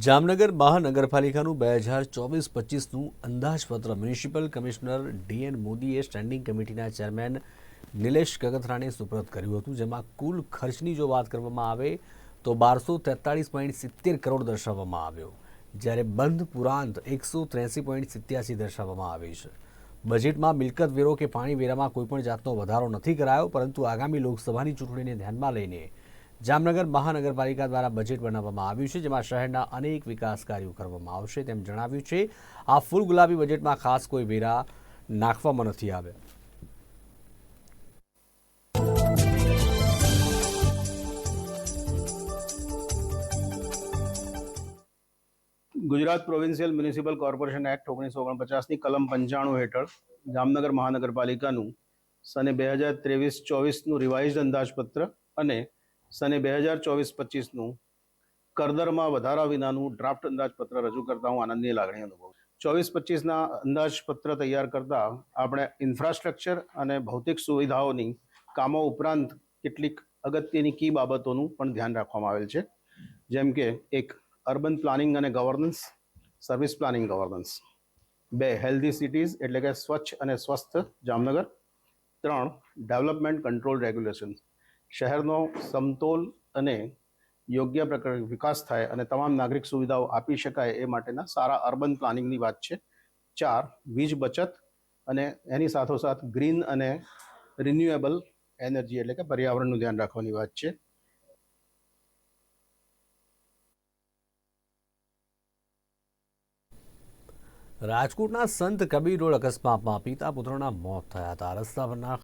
જામનગર મહાનગરપાલિકાનું બે હજાર ચોવીસ પચીસનું અંદાજપત્ર મ્યુનિસિપલ કમિશનર ડીએન મોદીએ સ્ટેન્ડિંગ કમિટીના ચેરમેન નિલેશ કગથરાને સુપ્રત કર્યું હતું, જેમાં કુલ ખર્ચની જો વાત કરવામાં આવે તો બારસો તેતાળીસ પોઈન્ટ સિત્તેર કરોડ દર્શાવવામાં આવ્યો, જ્યારે બંધ પુરાંત એકસો ત્રેસી પોઈન્ટ સિત્યાસી દર્શાવવામાં આવી છે. બજેટમાં મિલકત વેરો કે પાણી વેરામાં કોઈપણ જાતનો વધારો નથી કરાયો, પરંતુ આગામી લોકસભાની ચૂંટણીને ધ્યાનમાં લઈને જામનગર મહાનગરપાલિકા દ્વારા બજેટ બનાવવામાં આવ્યું છે, જેમાં શહેરના અનેક વિકાસ કાર્યો કરવામાં આવશે તેમ જણાવ્યું છે. આ ફૂલ ગુલાબી બજેટમાં ખાસ કોઈ વેરા નાખવામાં નથી આવ્યા. Gujarat provincial municipal corporation act ઓગણીસો ઓગણપચાસની કલમ પંચાણું હેઠળ જામનગર મહાનગરપાલિકાનું સને બે હજાર ત્રેવીસ ચોવીસનું રિવાઇઝડ અંદાજપત્ર અને સને બે હજાર ચોવીસ પચીસનું કરદરમાં વધારા વિનાનું ડ્રાફ્ટ અંદાજપત્ર રજૂ કરતા હું આનંદની લાગણી અનુભવું ચોવીસ પચીસના અંદાજપત્ર તૈયાર કરતા આપણે ઇન્ફ્રાસ્ટ્રક્ચર અને ભૌતિક સુવિધાઓની કામો ઉપરાંત કેટલીક અગત્યની કી બાબતોનું પણ ધ્યાન રાખવામાં આવેલ છે. જેમ કે એક અર્બન પ્લાનિંગ અને ગવર્નન્સ સર્વિસ પ્લાનિંગ ગવર્નન્સ બે હેલ્ધી સિટીઝ એટલે કે સ્વચ્છ અને સ્વસ્થ જામનગર. ત્રણ ડેવલપમેન્ટ કંટ્રોલ રેગ્યુલેશન શહેરનો સમતોલ અને યોગ્ય પ્રકાર વિકાસ થાય અને તમામ નાગરિક સુવિધાઓ આપી શકાય એ માટેના સારા અર્બન પ્લાનિંગની વાત છે. ચાર, વીજ બચત અને એની સાથોસાથ ગ્રીન અને રિન્યુએબલ એનર્જી એટલે કે પર્યાવરણનું ધ્યાન રાખવાની વાત છે. રાજકોટના સંત કબીર રોડ અકસ્માતમાં પિતા પુત્રના મોત થયા હતા. રસ્તા પરના